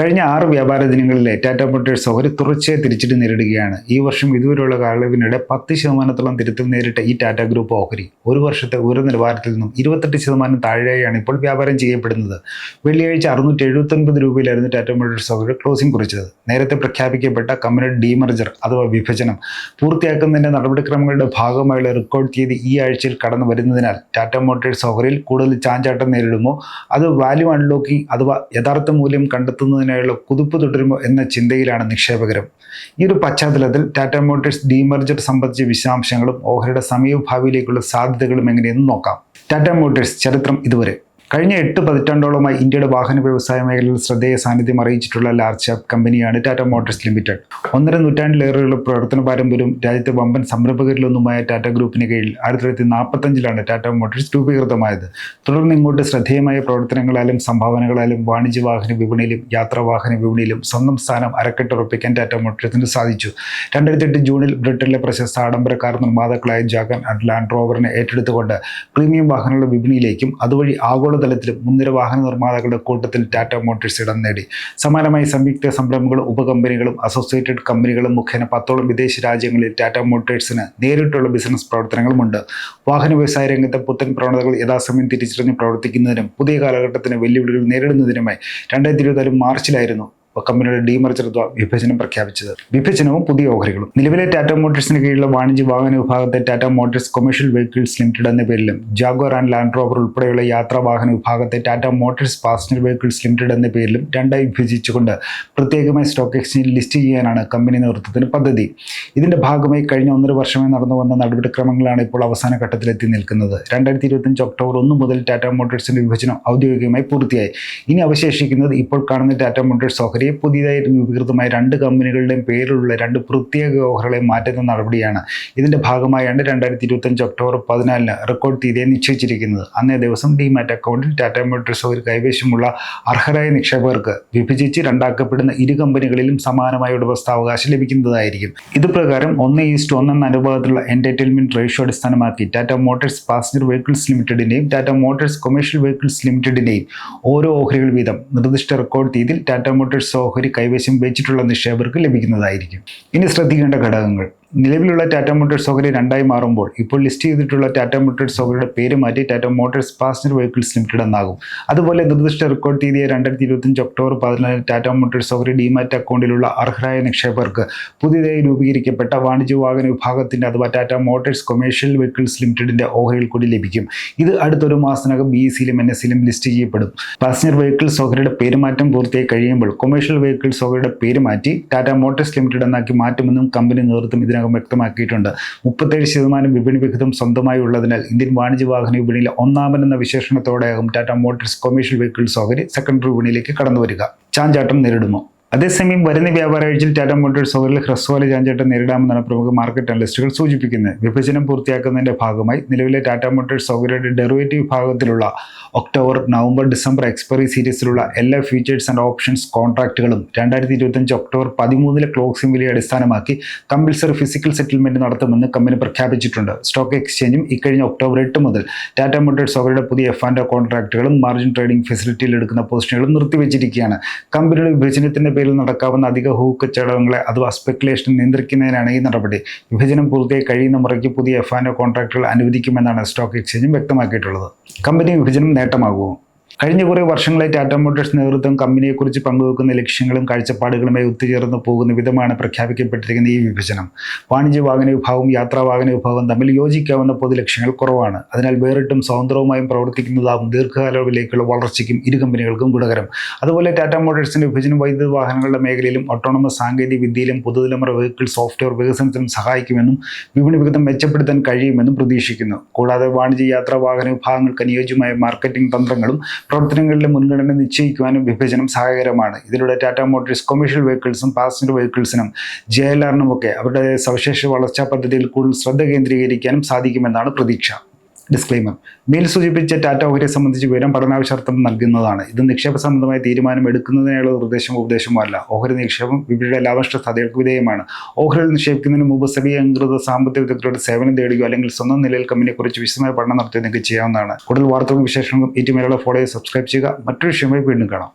കഴിഞ്ഞ ആറ് വ്യാപാര ദിനങ്ങളിലെ ടാറ്റ മോട്ടേഴ്സ് ഒരു തുറച്ചേ തിരിച്ചിട്ട് നേരിടുകയാണ്. ഈ വർഷം ഇതുവരെയുള്ള കാലയളവിനിടെ പത്ത് ശതമാനത്തോളം തിരുത്തൽ നേരിട്ട ഈ ടാറ്റ ഗ്രൂപ്പ് ഓഹരി ഒരു വർഷത്തെ ഉയർന്ന നിലവാരത്തിൽ നിന്നും ഇരുപത്തെട്ട് ശതമാനം താഴെയാണ് ഇപ്പോൾ വ്യാപാരം ചെയ്യപ്പെടുന്നത്. വെള്ളിയാഴ്ച അറുന്നൂറ്റി എഴുപത്തൊൻപത് രൂപയിലായിരുന്നു ടാറ്റ മോട്ടേഴ്സ് ഓഹരി ക്ലോസിംഗ് കുറിച്ചത്. നേരത്തെ പ്രഖ്യാപിക്കപ്പെട്ട കമ്പനിയുടെ ഡീമർജർ അഥവാ വിഭജനം പൂർത്തിയാക്കുന്നതിന്റെ നടപടിക്രമങ്ങളുടെ ഭാഗമായുള്ള റെക്കോർഡ് തീയതി ഈ ആഴ്ചയിൽ കടന്നു വരുന്നതിനാൽ ടാറ്റ മോട്ടേഴ്സ് ഓഹരിയിൽ കൂടുതൽ ചാഞ്ചാട്ടം നേരിടുമോ? അത് വാല്യൂ അൺലോക്കിംഗ് അഥവാ യഥാർത്ഥ മൂല്യം കണ്ടെത്തുന്നതിനായുള്ള കുതിപ്പ് തുടരുമോ എന്ന ചിന്തയിലാണ് നിക്ഷേപകരും. ഈ ഒരു പശ്ചാത്തലത്തിൽ ടാറ്റ മോട്ടോഴ്സ് ഡീമർജർ സംബന്ധിച്ച വിശദാംശങ്ങളും ഓഹരിയുടെ സമീപഭാവിയിലേക്കുള്ള സാധ്യതകളും എങ്ങനെയെന്ന് നോക്കാം. ടാറ്റ മോട്ടോഴ്സ് ചരിത്രം ഇതുവരെ. കഴിഞ്ഞ എട്ട് പതിറ്റാണ്ടോളമായി ഇന്ത്യയുടെ വാഹന വ്യവസായ മേഖലയിൽ ശ്രദ്ധേയ സാന്നിധ്യം അറിയിച്ചിട്ടുള്ള ലാർജ് കമ്പനിയാണ് ടാറ്റ മോട്ടോഴ്സ് ലിമിറ്റഡ്. ഒന്നര നൂറ്റാണ്ടിലേറെയുള്ള പ്രവർത്തന പാരമ്പര്യം രാജ്യത്തെ വമ്പൻ സംരംഭകരിലൊന്നുമായ ടാറ്റ ഗ്രൂപ്പിന് കീഴിൽ ആയിരത്തി തൊള്ളായിരത്തി നാൽപ്പത്തഞ്ചിലാണ് ടാറ്റ മോട്ടോഴ്സ് രൂപീകൃതമായത്. തുടർന്ന് ഇങ്ങോട്ട് ശ്രദ്ധേയമായ പ്രവർത്തനങ്ങളാലും സംഭാവനകളാലും വാണിജ്യ വാഹന വിപണിയിലും യാത്രാ വാഹന വിപണിയിലും സ്വന്തം സ്ഥാനം അരക്കെട്ടുറപ്പിക്കാൻ ടാറ്റ മോട്ടോഴ്സിന് സാധിച്ചു. രണ്ടായിരത്തി എട്ട് ജൂണിൽ ബ്രിട്ടനിലെ പ്രശസ്ത ആഡംബര കാർ നിർമ്മാതാക്കളായ ജാഗൻ ആൻഡ് ലാൻഡ് റോവറിനെ ഏറ്റെടുത്തുകൊണ്ട് പ്രീമിയം വാഹനങ്ങളുടെ വിപണിയിലേക്കും അതുവഴി ആഗോളതലത്തിലും മുൻനിര വാഹന നിർമ്മാതാക്കളുടെ കൂട്ടത്തിൽ ടാറ്റ മോട്ടോഴ്സ് ഇടം നേടി. സമാനമായി സംയുക്ത സംരംഭങ്ങളും ഉപകമ്പനികളും അസോസിയേറ്റഡ് കമ്പനികളും മുഖേന പത്തോളം വിദേശ രാജ്യങ്ങളിൽ ടാറ്റ മോട്ടോഴ്സിന് നേരിട്ടുള്ള ബിസിനസ് പ്രവർത്തനങ്ങളുമുണ്ട്. വാഹന വ്യവസായ രംഗത്തെ പുത്തൻ പ്രവണതകൾ യഥാസമയം തിരിച്ചറിഞ്ഞ് പ്രവർത്തിക്കുന്നതിനും പുതിയ കാലഘട്ടത്തിന് വെല്ലുവിളികൾ നേരിടുന്നതിനുമായി രണ്ടായിരത്തി ഇരുപത്തിനാല് മാർച്ചിലായിരുന്നു കമ്പനിയുടെ അഥവാ വിഭജനം പ്രഖ്യാപിച്ചത്. വിഭജനവും പുതിയ ഓഹരികളും. നിലവിലെ ടാറ്റ മോട്ടോഴ്സിന് കീഴിലുള്ള വാണിജ്യ വാഹന വിഭാഗത്തെ Tata Motors commercial vehicles limited എന്ന പേരിലും ജാഗോർ ആൻഡ് ലാൻഡ് റോവർ ഉൾപ്പെടെയുള്ള യാത്രാ വാഹന വിഭാഗത്തെ Tata Motors passenger vehicles limited എന്ന പേരിലും രണ്ടായി വിഭജിച്ചുകൊണ്ട് പ്രത്യേകമായി സ്റ്റോക്ക് എക്സ്ചേഞ്ചിൽ ലിസ്റ്റ് ചെയ്യാനാണ് കമ്പനി നേതൃത്വത്തിന് പദ്ധതി. ഇതിന്റെ ഭാഗമായി കഴിഞ്ഞ ഒന്നര വർഷമായി നടന്നു വന്ന നടപടിക്രമങ്ങളാണ് ഇപ്പോൾ അവസാന ഘട്ടത്തിലെത്തി നിൽക്കുന്നത്. രണ്ടായിരത്തി ഇരുപത്തഞ്ച് ഒക്ടോബർ ഒന്ന് മുതൽ ടാറ്റ മോട്ടോഴ്സിന്റെ വിഭജനം ഔദ്യോഗികമായി പൂർത്തിയായി. ഇനി അവശേഷിക്കുന്നത് ഇപ്പോൾ കാണുന്ന ടാറ്റ മോട്ടോഴ്സ് ഓഹരിയെ പുതിയതായി രൂപീകൃതമായ രണ്ട് കമ്പനികളുടെയും പേരിലുള്ള രണ്ട് പ്രത്യേക ഓഹരികളെ മാറ്റുന്ന നടപടിയാണ് ഇതിന്റെ ഭാഗമായാണ് രണ്ടായിരത്തി ഇരുപത്തഞ്ച് ഒക്ടോബർ പതിനാലിന് റെക്കോർഡ് തീയതിയെ നിശ്ചയിച്ചിരിക്കുന്നത്. അന്നേ ദിവസം ഡിമാറ്റ് അക്കൗണ്ടിൽ ടാറ്റ മോട്ടോഴ്സ് ഒരു കൈവശമുള്ള അർഹരായ നിക്ഷേപകർക്ക് വിഭജിച്ച് രണ്ടാക്കപ്പെടുന്ന ഇരു കമ്പനികളിലും സമാനമായ ഉടമസ്ഥാവകാശം ലഭിക്കുന്നതായിരിക്കും. ഇത് പ്രകാരം ഒന്ന് ഈസ്റ്റ് ഒന്ന് എന്ന അനുപാതത്തിലുള്ള എന്റർടൈൻമെന്റ് റേഷ്യോ അടിസ്ഥാനമാക്കി ടാറ്റ മോട്ടോഴ്സ് പാസഞ്ചർ വെഹിക്കിൾസ് ലിമിറ്റഡിന്റെയും ടാറ്റ മോട്ടോഴ്സ് കൊമേഴ്ഷ്യൽ വെഹിക്കിൾസ് ലിമിറ്റഡിന്റെയും ഓരോ ഓഹരികൾ വീതം നിർദ്ദിഷ്ട റെക്കോർഡ് തീയതിയിൽ ടാറ്റ മോട്ടോഴ്സ് ഓഹരി കൈവശം വെച്ചിട്ടുള്ള നിക്ഷേപകർക്ക് ലഭിക്കുന്നതായിരിക്കും. ഇനി ശ്രദ്ധിക്കേണ്ട ഘടകങ്ങൾ. നിലവിലുള്ള ടാറ്റ മോട്ടോഴ്സ് ഓഹരി രണ്ടായി മാറുമ്പോൾ ഇപ്പോൾ ലിസ്റ്റ് ചെയ്തിട്ടുള്ള ടാറ്റ മോട്ടോഴ്സ് ഓഹരിയുടെ പേര് മാറ്റി Tata Motors passenger vehicles limited എന്നാകും. അതുപോലെ നിർദ്ദിഷ്ട റെക്കോർഡ് തീയതിയെ രണ്ടായിരത്തി ഇരുപത്തഞ്ച് ഒക്ടോബർ പതിനാലിന് ടാറ്റ മോട്ടോഴ്സ് ഓഹരി ഡിമാറ്റ് അക്കൗണ്ടിലുള്ള അർഹരായ നിക്ഷേപകർക്ക് പുതിയതായി രൂപീകരിക്കപ്പെട്ട വാണിജ്യ വാഹന വിഭാഗത്തിന്റെ അഥവാ ടാറ്റ മോട്ടോഴ്സ് കൊമേഴ്ഷ്യൽ വെഹിക്കിൾസ് ലിമിറ്റഡിന്റെ ഓഹരിയിൽ കൂടി ലഭിക്കും. ഇത് അടുത്തൊരു മാസത്തിനകം ബി സിയിലും എൻ എസ് സിയിലും ലിസ്റ്റ് ചെയ്യപ്പെടും. പാസഞ്ചർ വെഹിക്കിൾസ് ഓഹരിയുടെ പേരുമാറ്റം പൂർത്തിയായി കഴിയുമ്പോൾ കൊമേഴ്ഷ്യൽ വെഹിക്കിൾസ് ഓഹരിയുടെ പേര് മാറ്റി ടാറ്റ മോട്ടോഴ്സ് ലിമിറ്റഡ് എന്നാക്കി മാറ്റുമെന്നും കമ്പനി നേതൃത്വം ഇതിനകം വ്യക്തമാക്കിയിട്ടുണ്ട്. മുപ്പത്തേഴ് ശതമാനം വിപണി വിഹിതം സ്വന്തമായി ഉള്ളതിനാൽ ഇന്ത്യൻ വാണിജ്യ വാഹന വിപണിയിൽ ഒന്നാമൻ എന്ന വിശേഷണത്തോടെയാകും ടാറ്റ മോട്ടോഴ്സ് കൊമേഴ്ഷ്യൽ വെഹിക്കിൾസ് ഓഹരി സെക്കൻഡറി വിപണിയിലേക്ക് കടന്നു വരിക ചാഞ്ചാട്ടം നേരിടുമോ അതേസമയം വരുന്ന വ്യാപാര ആഴ്ചയിൽ ടാറ്റ മോട്ടോഴ്സ് സൗകര്യ ഹ്രസ്വകാല ചാഞ്ചാട്ടം നേരിടാമെന്നാണ് പ്രമുഖ മാർക്കറ്റ് അനലിസ്റ്റുകൾ സൂചിപ്പിക്കുന്നത്. വിഭജനം പൂർത്തിയാക്കുന്നതിന്റെ ഭാഗമായി നിലവിലെ ടാറ്റ മോട്ടോഴ്സ് സൗകര്യയുടെ ഡെറിവേറ്റീവ് വിഭാഗത്തിലുള്ള ഒക്ടോബർ നവംബർ ഡിസംബർ എക്സ്പയറി സീരീസിലുള്ള എല്ലാ ഫീച്ചേഴ്സ് ആൻഡ് ഓപ്ഷൻസ് കോൺട്രാക്റ്റുകളും രണ്ടായിരത്തി ഇരുപത്തഞ്ച് ഒക്ടോബർ പതിമൂന്നിലെ ക്ലോസിംഗ് വിലയെ അടിസ്ഥാനമാക്കി കമ്പൽസറി ഫിസിക്കൽ സെറ്റിൽമെന്റ് നടത്തുമെന്ന് കമ്പനി പ്രഖ്യാപിച്ചിട്ടുണ്ട്. സ്റ്റോക്ക് എക്സ്ചേഞ്ചും ഇക്കഴിഞ്ഞ ഒക്ടോബർ എട്ട് മുതൽ ടാറ്റ മോട്ടോഴ്സ് സൗകര്യയുടെ പുതിയ എഫ് ആൻഡ് കോൺട്രാക്റ്റുകളും മാർജിൻ ട്രേഡിംഗ് ഫെസിലിറ്റിയിൽ എടുക്കുന്ന പോസ്റ്റുകളും നിർത്തിവെച്ചിരിക്കുകയാണ്. കമ്പനിയുടെ വിഭജനത്തിന്റെ പേരിൽ നടക്കാവുന്ന അധിക ഹൂക്കച്ചടവങ്ങളെ അഥവാ സ്പെക്കുലേഷൻ നിയന്ത്രിക്കുന്നതിനാണ് ഈ നടപടി. വിഭജനം പൂർത്തിയായി കഴിയുന്ന മുറയ്ക്ക് പുതിയ എഫ് ആൻഡ് കോൺട്രാക്റ്റുകൾ അനുവദിക്കുമെന്നാണ് സ്റ്റോക്ക് എക്സ്ചേഞ്ചും വ്യക്തമാക്കിയിട്ടുള്ളത്. കമ്പനി വിഭജനം നേട്ടമാകുമോ? കഴിഞ്ഞ കുറേ വർഷങ്ങളായി ടാറ്റ മോട്ടോഴ്സ് നേതൃത്വം കമ്പനിയെക്കുറിച്ച് പങ്കുവെക്കുന്ന ലക്ഷ്യങ്ങളും കാഴ്ചപ്പാടുകളുമായി ഒത്തുചേർന്ന് പോകുന്ന വിധമാണ് പ്രഖ്യാപിക്കപ്പെട്ടിരിക്കുന്ന ഈ വിഭജനം. വാണിജ്യ വാഹന വിഭാഗവും യാത്രാ വാഹന വിഭാഗവും തമ്മിൽ യോജിക്കാവുന്ന പൊതു ലക്ഷ്യങ്ങൾ കുറവാണ്. അതിനാൽ വേറിട്ടും സ്വതന്ത്രവുമായും പ്രവർത്തിക്കുന്നതാകും ദീർഘകാലത്തിലേക്കുള്ള വളർച്ചയ്ക്കും ഇരു കമ്പനികൾക്കും ഗുണകരം. അതുപോലെ ടാറ്റ മോട്ടോഴ്സിന്റെ വിഭജനം വൈദ്യുത വാഹനങ്ങളുടെ മേഖലയിലും ഓട്ടോണമസ് സാങ്കേതിക വിദ്യയിലും പുതുതലമുറ വെഹിക്കിൾ സോഫ്റ്റ്വെയർ വികസനത്തിനും സഹായിക്കുമെന്നും വിപണി വിഹിതം മെച്ചപ്പെടുത്താൻ കഴിയുമെന്നും പ്രതീക്ഷിക്കുന്നു. കൂടാതെ വാണിജ്യ യാത്രാ വാഹന വിഭാഗങ്ങൾക്ക് അനുയോജ്യമായ മാർക്കറ്റിംഗ് തന്ത്രങ്ങളും പ്രവർത്തനങ്ങളിലെ മുൻഗണന നിശ്ചയിക്കുവാനും വിഭജനം സഹായകരമാണ്. ഇതിലൂടെ ടാറ്റ മോട്ടോഴ്സ് കൊമേഴ്ഷ്യൽ വെഹിക്കിൾസും പാസഞ്ചർ വെഹിക്കിൾസിനും ജെ എൽ ആറിനുമൊക്കെ അവരുടെ സവിശേഷ വളർച്ചാ പദ്ധതിയിൽ കൂടുതൽ ശ്രദ്ധ കേന്ദ്രീകരിക്കാനും സാധിക്കുമെന്നാണ് പ്രതീക്ഷ. ഡിസ്ക്ലൈമർ മേൽ സൂചിപ്പിച്ച ടാറ്റ ഓഹരിയെ സംബന്ധിച്ച് വിവരം പഠനാവശ്യാർത്ഥം നൽകുന്നതാണ്. ഇത് നിക്ഷേപ സംബന്ധമായ തീരുമാനം എടുക്കുന്നതിനുള്ള നിർദ്ദേശമോ ഉപദേശമോ അല്ല. ഓഹരി നിക്ഷേപം വിപണിയുടെ ലാഭനഷ്ട സാധ്യതകൾക്ക് വിധേയമാണ്. ഓഹരിയിൽ നിക്ഷേപിക്കുന്നതിന് മുമ്പ് സെബി അംഗീകൃത സാമ്പത്തിക വിദഗ്ധരുടെ സേവനം തേടുകയോ അല്ലെങ്കിൽ സ്വന്തം നിലയിൽ കമ്പനിയെക്കുറിച്ച് വിശദമായ പഠനം നടത്തി നിങ്ങൾക്ക് ചെയ്യാവുന്നതാണ്. കൂടുതൽ വാർത്തകളും വിശേഷങ്ങളും ഈ മേലുള്ള ഫോളോ സബ്സ്ക്രൈബ് ചെയ്യുക. മറ്റൊരു വിഷയമായി വീണ്ടും കാണാം.